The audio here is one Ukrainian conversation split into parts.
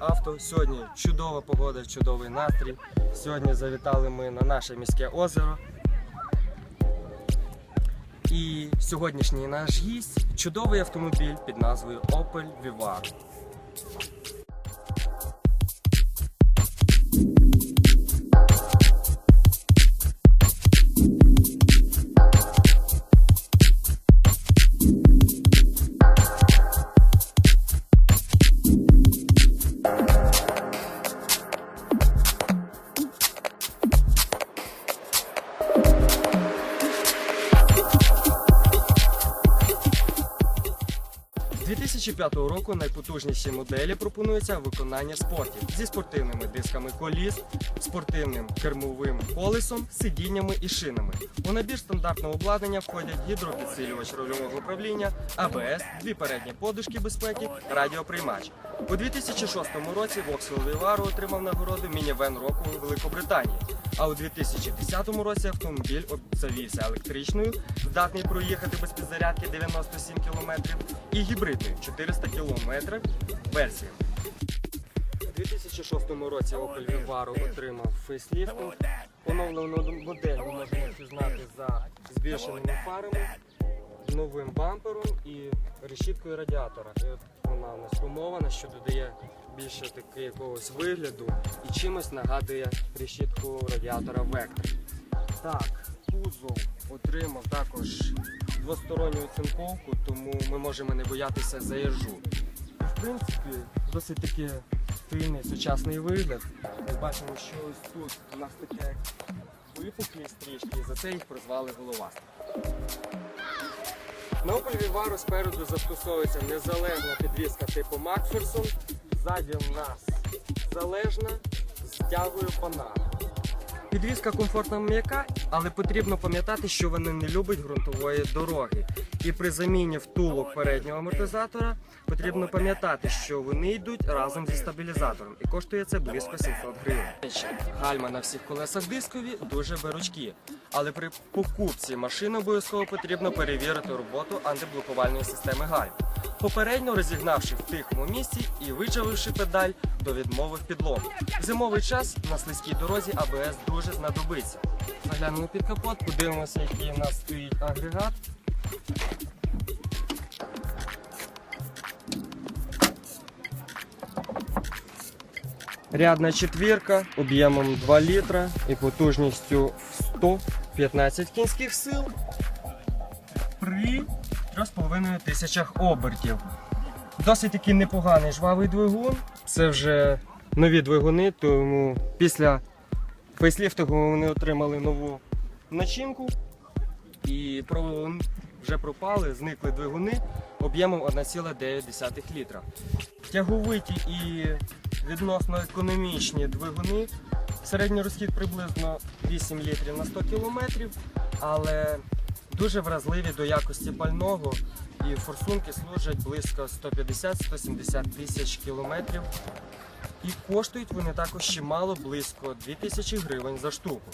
авто. Сьогодні чудова погода, чудовий настрій. Сьогодні завітали ми на наше міське озеро. І сьогоднішній наш гість чудовий автомобіль під назвою Opel Vivaro. 2005 року найпотужніші моделі пропонуються виконання спортів зі спортивними дисками коліс, спортивним кермовим колесом, сидіннями і шинами. У набір стандартного обладнання входять гідропідсилювач рульового управління, АБС, дві передні подушки безпеки, радіоприймач. У 2006 році Vauxhall Vivaro отримав нагороду мінівен року у Великобританії. А у 2010 році автомобіль обзавівся електричною, здатний проїхати без підзарядки 97 км і гібридною 400 км версіями. У 2006 році Opel Vivaro отримав фейсліфтинг. Оновлену модель ми можемо впізнати за збільшеними фарами, новим бампером і решіткою радіатора. Вона у нас тонована, що додає більше таки якогось вигляду і чимось нагадує решітку радіатора Vectra. Так, кузов отримав також двосторонню оцинковку, тому ми можемо не боятися заїжджу. В принципі, досить таки стильний сучасний вигляд. Ми бачимо, що ось тут у нас таке випуклі стрічки, і за це їх прозвали головастик. На Opel Vivaro спереду застосовується незалежна підвізка типу Макферсон. Ззаді в нас залежна з тягою пана. Підвізка комфортно м'яка, але потрібно пам'ятати, що вони не любить ґрунтової дороги. І при заміні втулок переднього амортизатора потрібно пам'ятати, що вони йдуть разом зі стабілізатором, і коштує це близько 700 гривень. Гальма на всіх колесах дискові дуже беручкі, але при покупці машини обов'язково потрібно перевірити роботу антиблокувальної системи гальм. Попередньо розігнавши в тихому місці і вичавивши педаль до відмови в підлогу. Зимовий час на слизькій дорозі АБС дуже знадобиться. Заглянемо під капот, подивимося, який у нас стоїть агрегат. Рядна четвірка об'ємом 2 літра і потужністю 115 кінських сил при 3,5 тисячах обертів. Досить таки непоганий жвавий двигун. Це вже нові двигуни, тому після фейсліфтингу вони отримали нову начинку і про- вже пропали, зникли двигуни об'ємом 1,9 літра. Тяговиті і відносно економічні двигуни. Середній розхід приблизно 8 літрів на 100 кілометрів, але дуже вразливі до якості пального і форсунки служать близько 150-170 тисяч кілометрів. І коштують вони також чимало, близько 2000 гривень за штуку.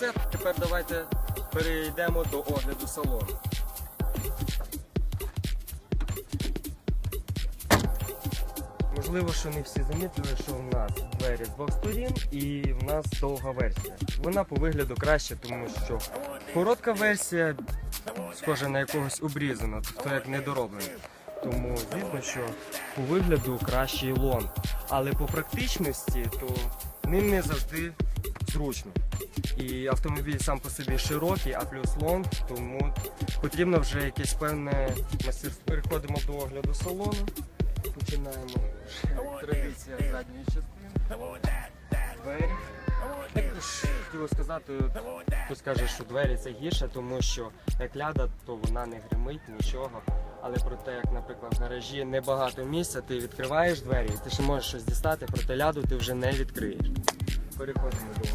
Все, тепер давайте перейдемо до огляду салону. Можливо, що не всі замітили, що в нас двері з двох сторін і в нас довга версія. Вона по вигляду краще, тому що коротка версія схожа на якогось обрізану, тобто як недороблена. Тому звісно, що по вигляду кращий лон. Але по практичності то ним не завжди зручно. І автомобіль сам по собі широкий, а плюс лонг, тому потрібно вже якесь певне мастерство. Переходимо до огляду салону. Починаємо традиція задньої частини. Двері. Також сказати, хтось каже, що двері це гірше, тому що як ляда, то вона не гримить, нічого. Але проте, як, наприклад, в гаражі небагато місця, ти відкриваєш двері, і ти ще можеш щось дістати, проте ляду ти вже не відкриєш. Переходимо до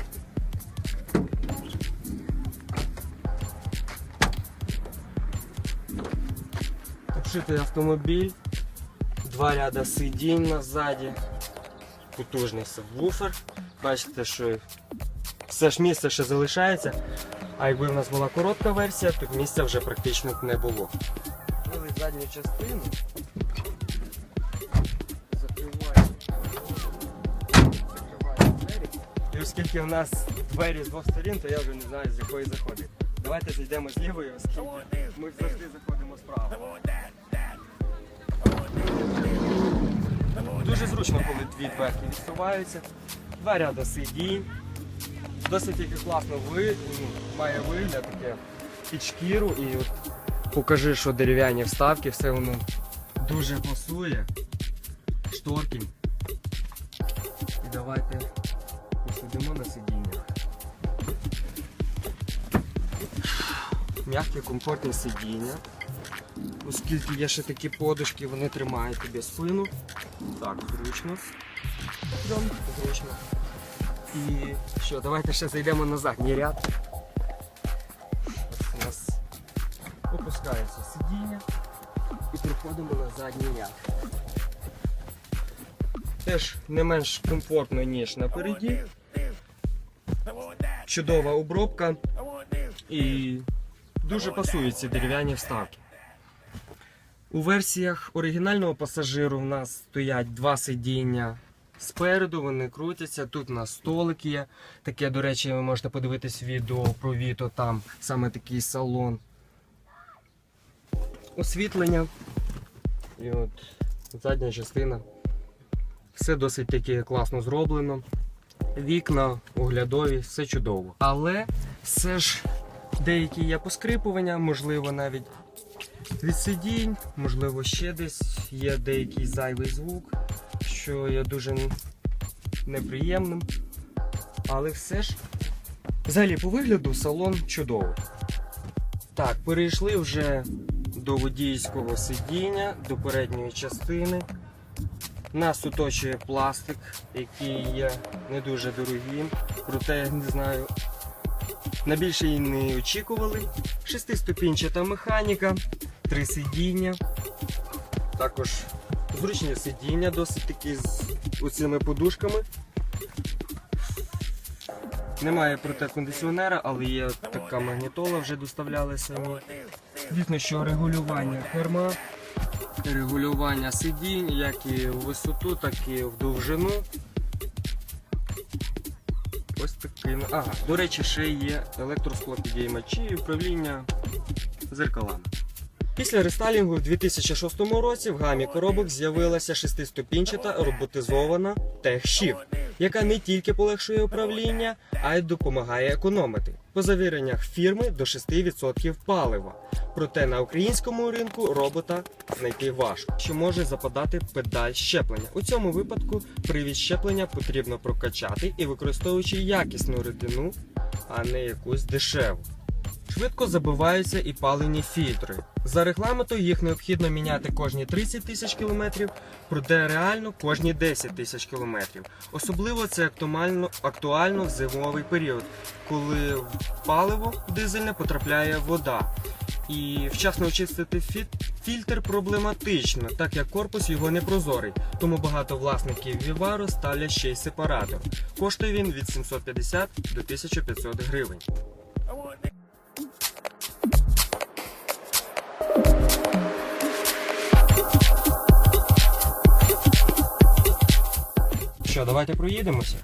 Вишитий автомобіль, два ряда сидінь назаді, потужний сабвуфер. Бачите, що все ж місце ще залишається. А якби в нас була коротка версія, то місця вже практично не було. Задню частину закриваємо закриваємо двері. І оскільки в нас двері з двох сторін, то я вже не знаю з якої заходить. Давайте зайдемо з лівої, оскільки ми завжди заходимо справа. Дуже зручно, коли дві дверки відсуваються. Два ряди сидінь. Досить таки класно ну, має вигляд таке під шкіру і от покажи, що дерев'яні вставки, все воно дуже пасує. Шторки. І давайте посидимо на сидіннях. М'які, комфортні сидіння. Оскільки є ще такі подушки, вони тримають тобі спину. Так, зручно. Зручно. І що, давайте ще зайдемо на задній ряд. Ось у нас опускається сидіння і приходимо на задній ряд. Теж не менш комфортно, ніж напереді. Чудова обробка і дуже пасують ці дерев'яні вставки. У версіях оригінального пасажиру в нас стоять два сидіння спереду, вони крутяться. Тут у нас столик є. Таке, до речі, ви можете подивитись відео про Віто, там саме такий салон. Освітлення. І от задня частина. Все досить таки класно зроблено. Вікна оглядові, все чудово. Але все ж деякі є поскрипування, можливо, навіть від сидінь, можливо, ще десь є деякий зайвий звук, що є дуже неприємним. Але все ж, взагалі, по вигляду салон чудовий. Так, перейшли вже до водійського сидіння, до передньої частини. Нас оточує пластик, який є не дуже дорогим, проте не знаю. На більше і не очікували. Шестиступінчата механіка, три сидіння. Також зручні сидіння, досить такі з оцими подушками. Немає проте кондиціонера, але є така магнітола, вже доставляли самі. Звісно, що регулювання керма, регулювання сидінь, як і в висоту, так і в довжину. Ось такий. Ага, до речі, ще є електросклопідіймачі і управління зеркалами. Після рестайлінгу в 2006 році в гамі коробок з'явилася шестиступінчата роботизована TechShift, яка не тільки полегшує управління, а й допомагає економити. По завіреннях фірми до 6% палива. Проте на українському ринку робота знайти важко, що може западати педаль щеплення. У цьому випадку привід щеплення потрібно прокачати і використовуючи якісну рідину, а не якусь дешеву. Швидко забиваються і палені фільтри. За регламентом їх необхідно міняти кожні 30 тисяч кілометрів, проте реально кожні 10 тисяч кілометрів. Особливо це актуально, актуально в зимовий період, коли в паливо дизельне потрапляє вода. І вчасно очистити фільтр проблематично, так як корпус його не прозорий. Тому багато власників Vivaro ставлять ще й сепаратор. Коштує він від 750 до 1500 гривень. Давайте проїдемося.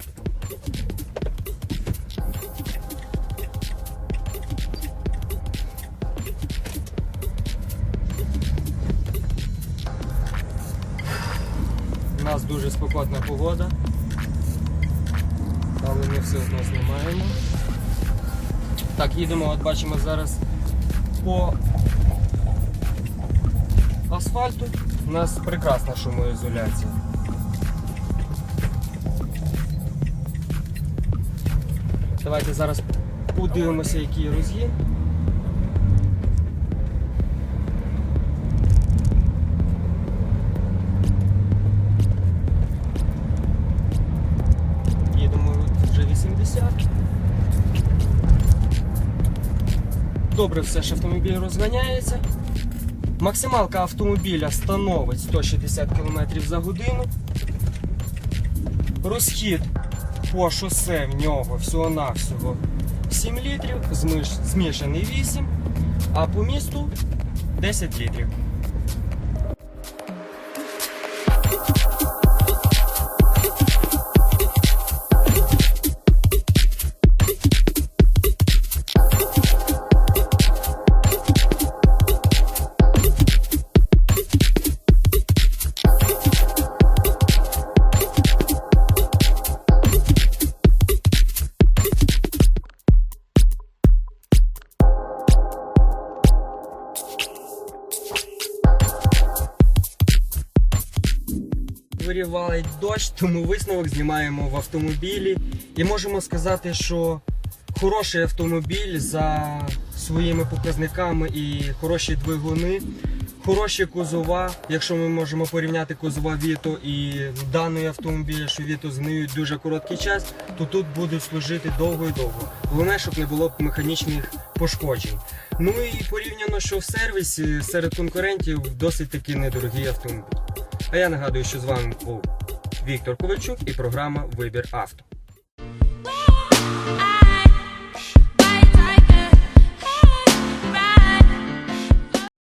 У нас дуже спекотна погода, але ми все одно знімаємо. Так, їдемо, от бачимо зараз по асфальту. У нас прекрасна шумоізоляція. Давайте зараз подивимося, який розгін. Їдемо вже 80. Добре, все ж автомобіль розганяється. Максималка автомобіля становить 160 км за годину. Розхід по шосе в нього всього-навсього 7 літрів, змішаний 8, а по місту 10 літрів. Дворі валить дощ, тому висновок знімаємо в автомобілі. І можемо сказати, що хороший автомобіль за своїми показниками і хороші двигуни, хороші кузова. Якщо ми можемо порівняти кузова Віто і даної автомобіля, що Віто згниють дуже короткий час, то тут будуть служити довго і довго. Головне, щоб не було механічних пошкоджень. Ну і порівняно, що в сервісі серед конкурентів досить таки недорогий автомобіль. А я нагадую, що з вами був Віктор Ковальчук і програма Вибір авто.